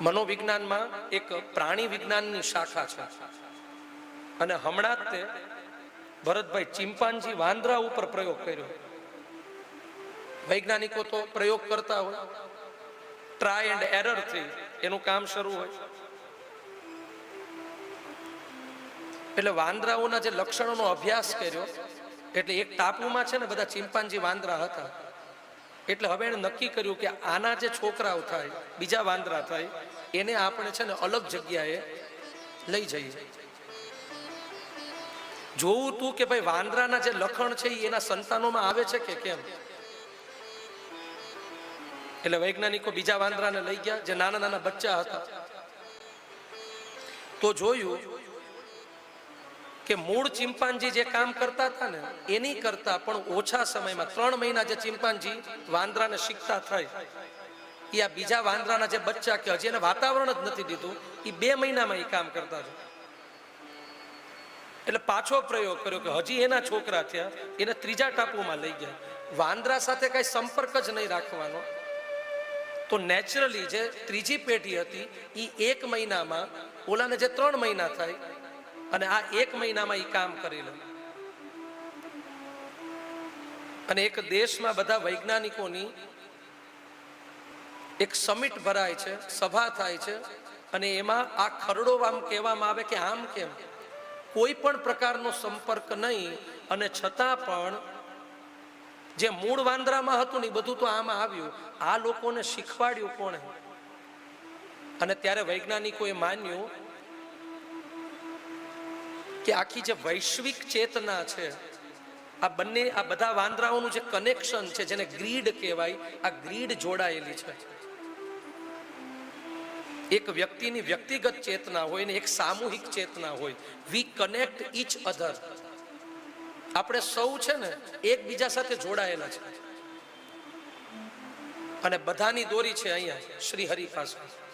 મનોવિજ્ઞાનમાં એક પ્રાણી વિજ્ઞાનની શાખા છે. અને હમણાં જ તે ભરતભાઈ ચિંપાંજી વાંદરા ઉપર પ્રયોગ કર્યો. વૈજ્ઞાનિકો તો પ્રયોગ કરતા હોય. ટ્રાય એન્ડ એરરથી એનું કામ શરૂ હોય. એટલે વાંદરાઓના જે લક્ષણોનો અભ્યાસ કર્યો, એટલે એક ટાપુમાં છે ને બધા ચિંપાંજી વાંદરા હતા. એટલે હવે એણે નક્કી કર્યું કે આના જે છોકરાઓ થાય, બીજા વાંદરા થાય, એને આપણે છે ને અલગ જગ્યાએ લઈ જઈએ. જોવું તું કે ભાઈ વાંદરાના જે લખણ છે એના સંતાનોમાં આવે છે કે કેમ? એટલે વૈજ્ઞાનિકો બીજા વાંદરાને લઈ ગયા, જે નાના નાના બચ્ચા હતા. તો જોયું કે મૂળ ચિંપાંજી જે કામ કરતા હતા ને, એની કરતા પણ ઓછા સમયમાં, ત્રણ મહિના જે ચિંપાંજી વાંદરાને શીખતા થાય એ આ બીજા વાંદરાના જે બચ્ચા કે હજી એને વાતાવરણ જ નથી દીધું એ બે મહિનામાં એ કામ કરતા છે. એટલે પાછો પ્રયોગ કર્યો કે હજી એના છોકરા થયા, એને ત્રીજા ટાપુમાં લઈ ગયા. વાંદરા સાથે કઈ સંપર્ક જ નહીં રાખવાનો. તો નેચરલી જે ત્રીજી પેઢી હતી એ એક મહિનામાં ઓલાને જે ત્રણ મહિના થાય અને આ એક મહિનામાં એ કામ કરી લે. અને એક દેશમાં બધા વૈજ્ઞાનિકોની એક સમિટ ભરાય છે, સભા થાય છે, અને એમાં આ ખરડો આમ કહેવામાં આવે કે આમ કેમ? કોઈ પણ પ્રકારનો સંપર્ક નહીં, અને છતાં પણ જે મૂળ વાંદરામાં હતું ને બધું તો આમાં આવ્યું. આ લોકોને શીખવાડ્યું કોણે? અને ત્યારે વૈજ્ઞાનિકોએ માન્યું કે આખી જે વૈશ્વિક ચેતના છે, આ બંને, આ બધા વાંદરાઓનું જે કનેક્શન છે, જેને ગ્રીડ કહેવાય, આ ગ્રીડ જોડાયેલી છે. એક વ્યક્તિની વ્યક્તિગત ચેતના હોય ને એક સામૂહિક ચેતના હોય. વી કનેક્ટ ઈચ અધર આપણે સૌ છે ને એકબીજા સાથે જોડાયેલા છે. અને બધાની દોરી છે અહીંયા શ્રી હરિ પાસે.